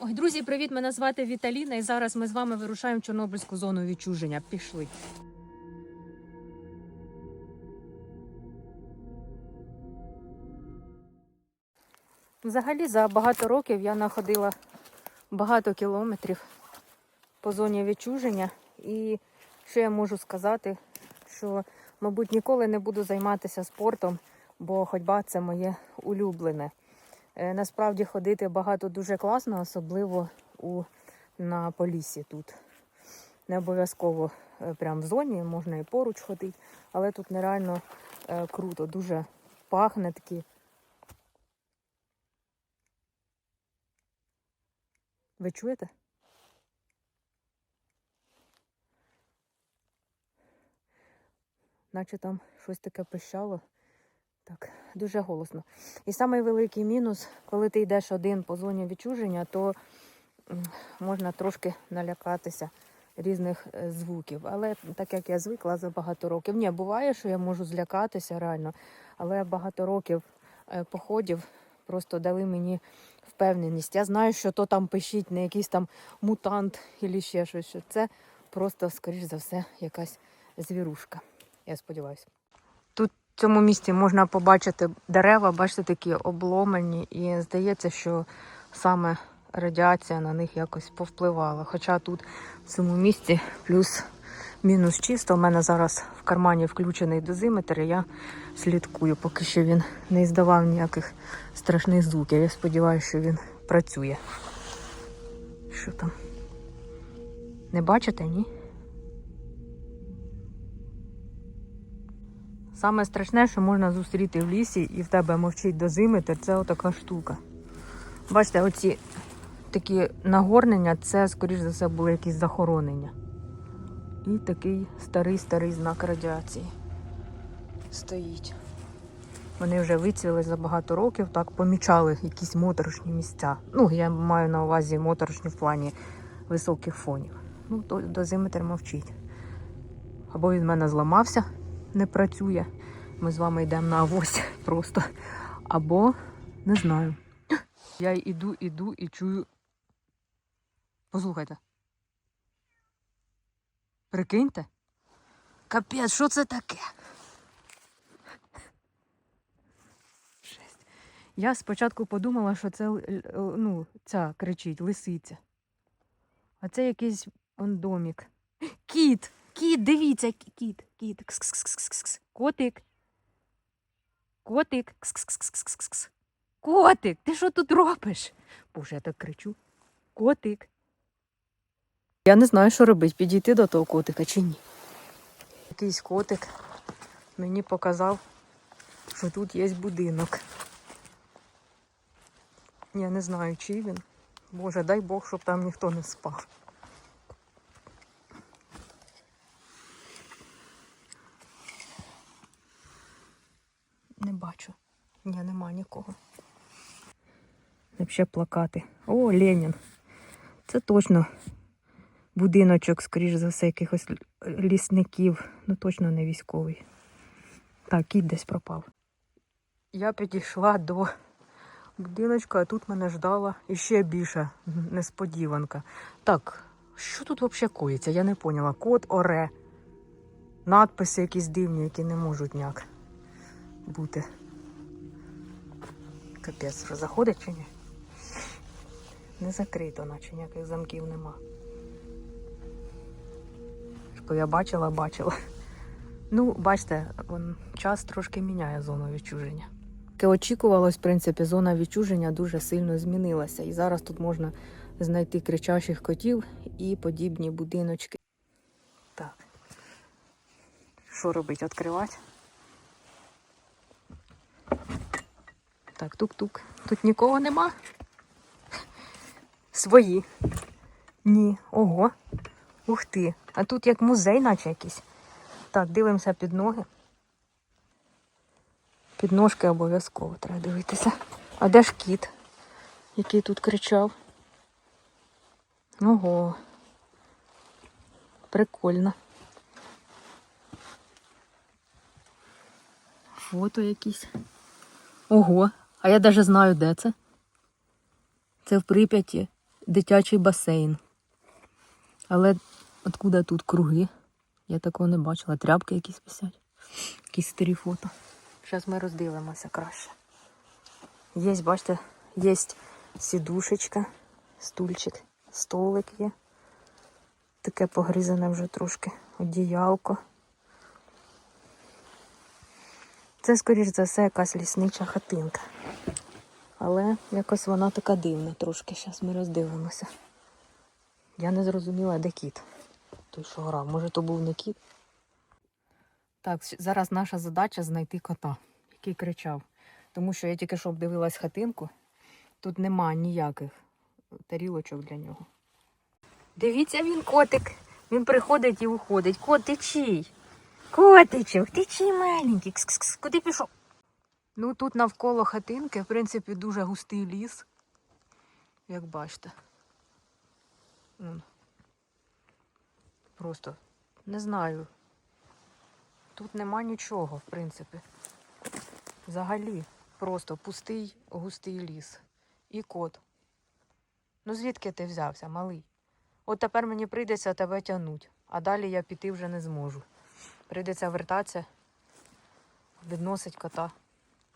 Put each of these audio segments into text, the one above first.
Ой, друзі, привіт! Мене звати Віталіна, і зараз ми з вами вирушаємо в Чорнобильську зону відчуження. Пішли. Взагалі, за багато років я находила багато кілометрів по зоні відчуження. І що я можу сказати, що, мабуть, ніколи не буду займатися спортом, бо ходьба це моє улюблене. Е, Насправді ходити багато дуже класно, особливо у, на полісі тут. Не обов'язково е, прямо в зоні, можна і поруч ходити, але тут нереально е, круто, дуже пахне такі. Ви чуєте? Наче там щось таке пищало. Так, дуже голосно. І самий великий мінус, коли ти йдеш один по зоні відчуження, то можна трошки налякатися різних е, звуків. Але так як я звикла за багато років. Ні, буває, що я можу злякатися реально, але багато років е, походів просто дали мені впевненість. Я знаю, що то там пишіть не якийсь там мутант або ще щось. Що це просто, скоріш за все, якась звірушка. Я сподіваюся. В цьому місці можна побачити дерева, бачите, такі обломані, і здається, що саме радіація на них якось повпливала. Хоча тут в цьому місці плюс-мінус чисто. У мене зараз в кармані включений дозиметр, і я слідкую, поки що він не здавав ніяких страшних звуків. Я сподіваюся, що він працює. Що там? Не бачите, ні? Саме страшне, що можна зустріти в лісі і в тебе мовчить дозиметр, це отака штука. Бачите, оці такі нагорнення, це, скоріш за все, були якісь захоронення. І такий старий-старий знак радіації стоїть. Вони вже вицвіли за багато років, так помічали якісь моторошні місця. Ну, я маю на увазі моторошні в плані високих фонів. Ну, то дозиметр мовчить. Або він в мене зламався, не працює. Ми з вами йдемо на авось просто. Або не знаю. Я йду, іду і чую. Послухайте. Прикиньте. Капець, що це таке? Жесть. Я спочатку подумала, що це ну, ця кричить, лисиця. А це якийсь он домік. Кіт! Кіт, дивіться, кіт, кіт. Кс-кс-кс-кс-кс. Котик. Котик. Кс-кс-кс-кс-кс. Котик, ти що тут робиш? Боже, я так кричу. Котик. Я не знаю, що робити, підійти до того котика чи ні. Якийсь котик мені показав, що тут є будинок. Я не знаю, чий він. Боже, дай Бог, щоб там ніхто не спав. Не бачу. Ні, нема нікого. Взагалі плакати. О, Ленін. Це точно будиночок, скоріш за все, якихось лісників. Ну точно не військовий. Так, кіт десь пропав. Я підійшла до будиночка, а тут мене ждала іще більша несподіванка. Так, що тут взагалі коїться? Я не поняла. Кот оре. Надписи якісь дивні, які не можуть ніяк бути. Капець, що заходить чи ні? Не закрито, наче ніяких замків нема. Що я бачила, бачила. Ну, бачите, час трошки міняє зону відчуження. Як і очікувалось, в принципі, зона відчуження дуже сильно змінилася. І зараз тут можна знайти кричачих котів і подібні будиночки. Так. Що робити? Відкривати? Так, тук-тук. Тут нікого нема. Свої. Ні. Ого. Ух ти. А тут як музей, наче якийсь. Так, дивимося під ноги. Під ножки обов'язково треба дивитися. А де ж кіт, який тут кричав? Ого. Прикольно. Фото якісь. Ого, а я навіть знаю, де це. Це в Прип'яті. дитячий басейн. Але откуда тут круги? Я такого не бачила. Тряпки якісь висять. Якісь старі фото. Зараз ми роздивимося краще. Є, бачите, є сідушечка, стульчик, столик є. Таке погризане вже трошки одіялко. Це, скоріш за все, якась ліснича хатинка. Але якось вона така дивна трошки. Зараз ми роздивимося. Я не зрозуміла, де кіт. Той, що грав. Може, то був не кіт. Так, зараз наша задача знайти кота, який кричав. Тому що я тільки що обдивилась хатинку. Тут нема ніяких тарілочок для нього. Дивіться, він котик. Він приходить і уходить. Кот, ти чий? Котичок, ти чий маленький? Кс-кс-кс. Куди пішов? Ну, тут навколо хатинки, в принципі, дуже густий ліс. Як бачите. Вон. Просто не знаю. Тут нема нічого, в принципі. Взагалі, просто пустий густий ліс. І кот. Ну звідки ти взявся, малий? От тепер мені прийдеться тебе тягнути, а далі я піти вже не зможу. Прийдеться вертатися, відносить кота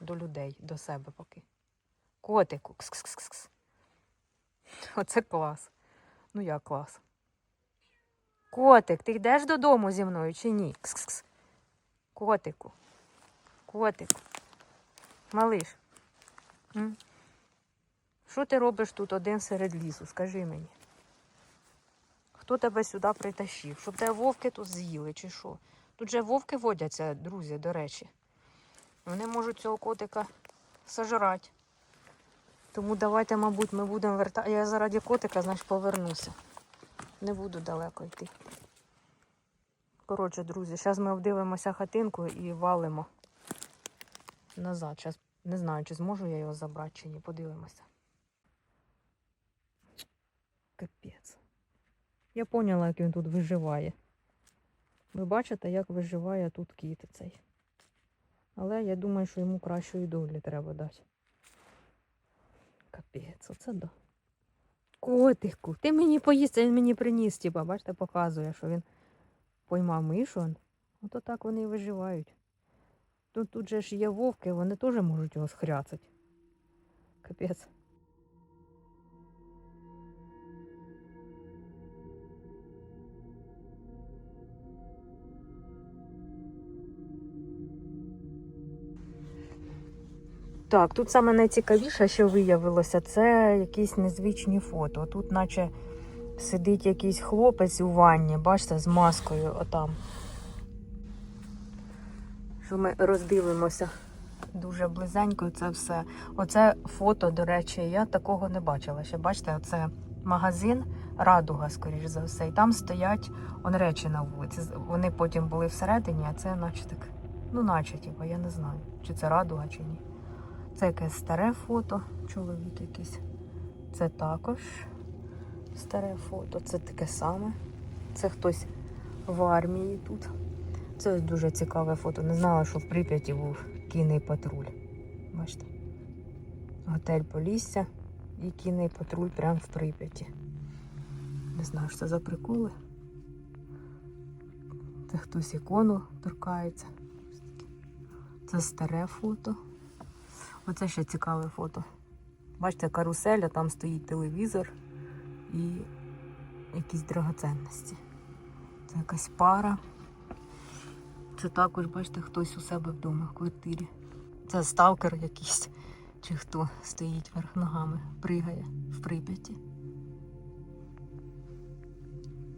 до людей, до себе поки. Котику. Кс-кс-кс-кс. Оце клас. Ну як клас. Котик, ти йдеш додому зі мною чи ні? Кс-кс-кс. Котику. Котику. Малиш. Що ти робиш тут один серед лісу? Скажи мені. Хто тебе сюди притащив? Щоб тебе вовки тут з'їли чи що? Тут же вовки водяться, друзі, до речі. Вони можуть цього котика сожрати. Тому давайте, мабуть, ми будемо вертати. Я заради котика, значить, повернуся. Не буду далеко йти. Коротше, друзі, зараз ми обдивимося хатинку і валимо назад. Зараз не знаю, чи зможу я його забрати, чи ні. Подивимося. Капець. Я поняла, як він тут виживає. Ви бачите, як виживає тут кіт цей. Але я думаю, що йому кращої долі треба дати. Капець, оце да. Котику, ти мені поїсти, він мені приніс, типа, бачите, показує, що він поймав мишу. Ото так вони і виживають. Тут, тут же ж є вовки, вони теж можуть його схряцати. Капець. Так, тут саме найцікавіше, що виявилося, це якісь незвичні фото. Тут, наче сидить якийсь хлопець у ванні, бачите, з маскою отам. Що ми роздивимося дуже близенько це все. Оце фото, до речі, я такого не бачила. Ще бачите, оце магазин Радуга, скоріш за все. І там стоять он речі на вулиці. Вони потім були всередині, а це наче так. Ну, наче, типу, я не знаю, чи це радуга, чи ні. Це якесь старе фото, чоловік якийсь. Це також старе фото. Це таке саме. Це хтось в армії тут. Це дуже цікаве фото. Не знала, що в Прип'яті був кінний патруль. Бачите? Готель Полісся і кінний патруль прямо в Прип'яті. Не знаю, що це за приколи. Це хтось ікону торкається. Це старе фото. Оце ще цікаве фото. Бачите, карусель, а там стоїть телевізор і якісь драгоценності. Це якась пара. Це також, бачите, хтось у себе вдома в квартирі. Це сталкер якийсь, чи хто стоїть верх ногами, пригає в Прип'яті.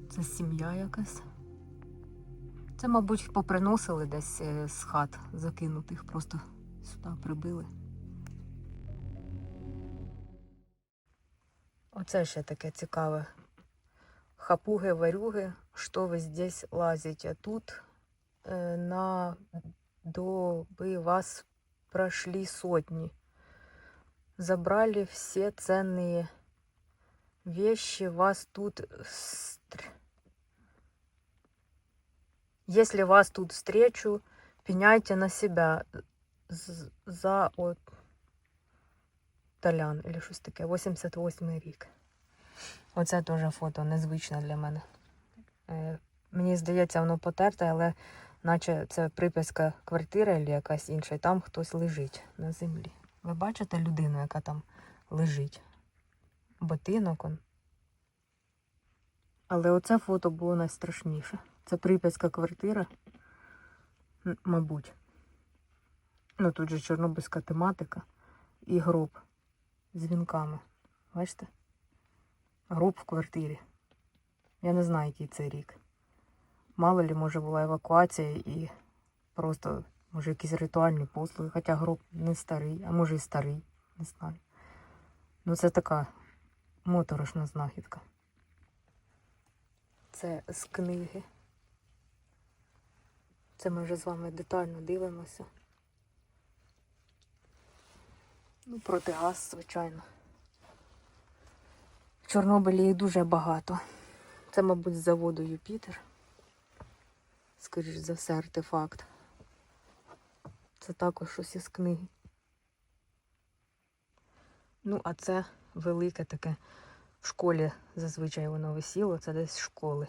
Це сім'я якась. Це, мабуть, поприносили десь е, з хат закинутих, просто сюди прибили. Оце ще таке цікаве. Хапуги, варюги, що ви здесь лазите? Тут э, на доби вас прошли сотни. Забрали все ценные вещи, вас тут... Если вас тут встречу, пеняйте на себя за от Толян, или щось таке, 88 рік. Оце теж фото незвичне для мене. Е, Мені здається, воно потерте, але наче це приписка квартири або якась інша, і там хтось лежить на землі. Ви бачите людину, яка там лежить? Ботинок он. Але оце фото було найстрашніше. Це приписка квартира, мабуть. Ну тут же чорнобильська тематика і гроб з вінками. Бачите? Гроб в квартирі. Я не знаю, який це рік. Мало ли, може, була евакуація і просто, може, якісь ритуальні послуги. Хоча гроб не старий, а може і старий, не знаю. Ну, це така моторошна знахідка. Це з книги. Це ми вже з вами детально дивимося. Ну, протигаз, звичайно. Чорнобилі їх дуже багато. Це, мабуть, з заводу Юпітер. Скоріш за все, артефакт. Це також щось із книги. Ну, а це велике таке. В школі зазвичай воно висіло, це десь з школи.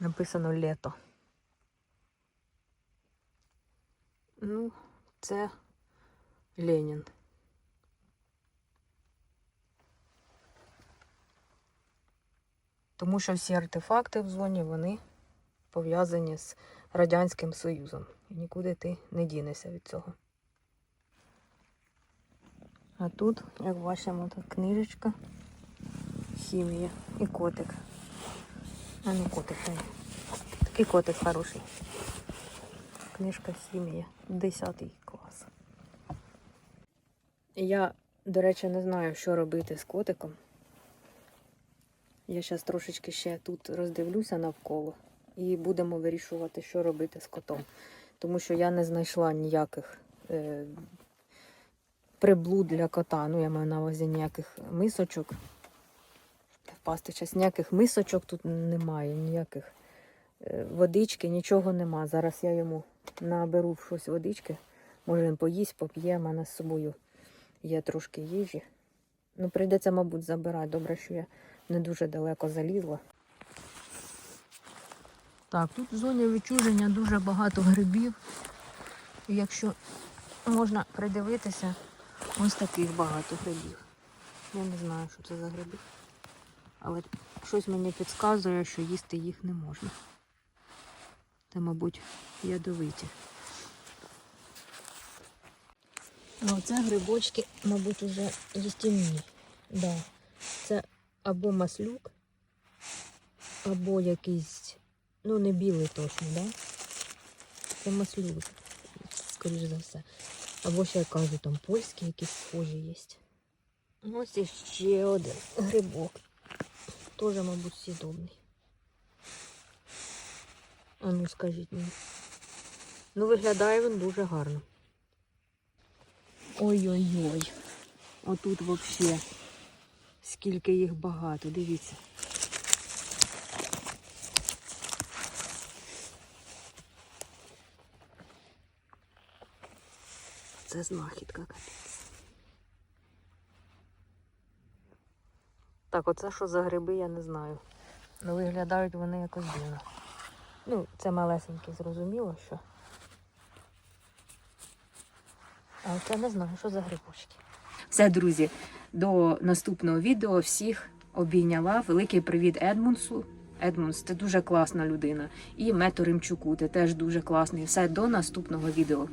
Написано лето. Ну, це Ленін. Тому що всі артефакти в зоні вони пов'язані з Радянським Союзом. І нікуди ти не дінешся від цього. А тут, як бачимо, так книжечка, хімія і котик. А не котик. Такий котик хороший. Книжка хімія, 10 клас. Я, до речі, не знаю, що робити з котиком. Я зараз трошечки ще тут роздивлюся навколо і будемо вирішувати, що робити з котом. Тому що я не знайшла ніяких е, приблуд для кота. Ну, я маю на увазі ніяких мисочок. Впасти час, ніяких мисочок тут немає, ніяких е, водички, нічого нема. Зараз я йому наберу щось водички. Може він поїсть, поп'є, в мене з собою є трошки їжі. Ну, прийдеться, мабуть, забирати. Добре, що я не дуже далеко залізла. Так, тут в зоні відчуження дуже багато грибів. І якщо можна придивитися, ось таких багато грибів. Я не знаю, що це за гриби. Але щось мені підказує, що їсти їх не можна. Це, мабуть, ядовиті. Ну, це грибочки, мабуть, уже їстівні. Да. Це або маслюк, або якийсь, ну не білий точно, да? Це маслюк, скоріш за все. Або ще кажуть, там польські якісь схожі є. Ось іще один грибок. Теж, мабуть, сідобний. А ну скажіть мені. Ну, виглядає він дуже гарно. Ой-ой-ой. Отут взагалі скільки їх багато, дивіться. Це знахідка. Так, оце що за гриби, я не знаю. Ну, виглядають вони якось дивно. Ну, це малесенькі, зрозуміло, що. А це не знаю, що за грибочки. Все, друзі, до наступного відео всіх обійняла. Великий привіт Едмунсу. Едмунс, ти дуже класна людина. І Мету Римчуку, ти теж дуже класний. Все до наступного відео.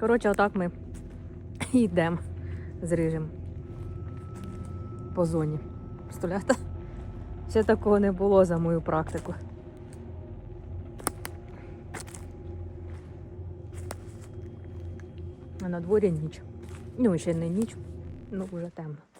Коротше, отак ми йдемо з рижем по зоні. Представляєте? Ще такого не було за мою практику. А на дворі ніч. Ну, ще не ніч, ну вже темно.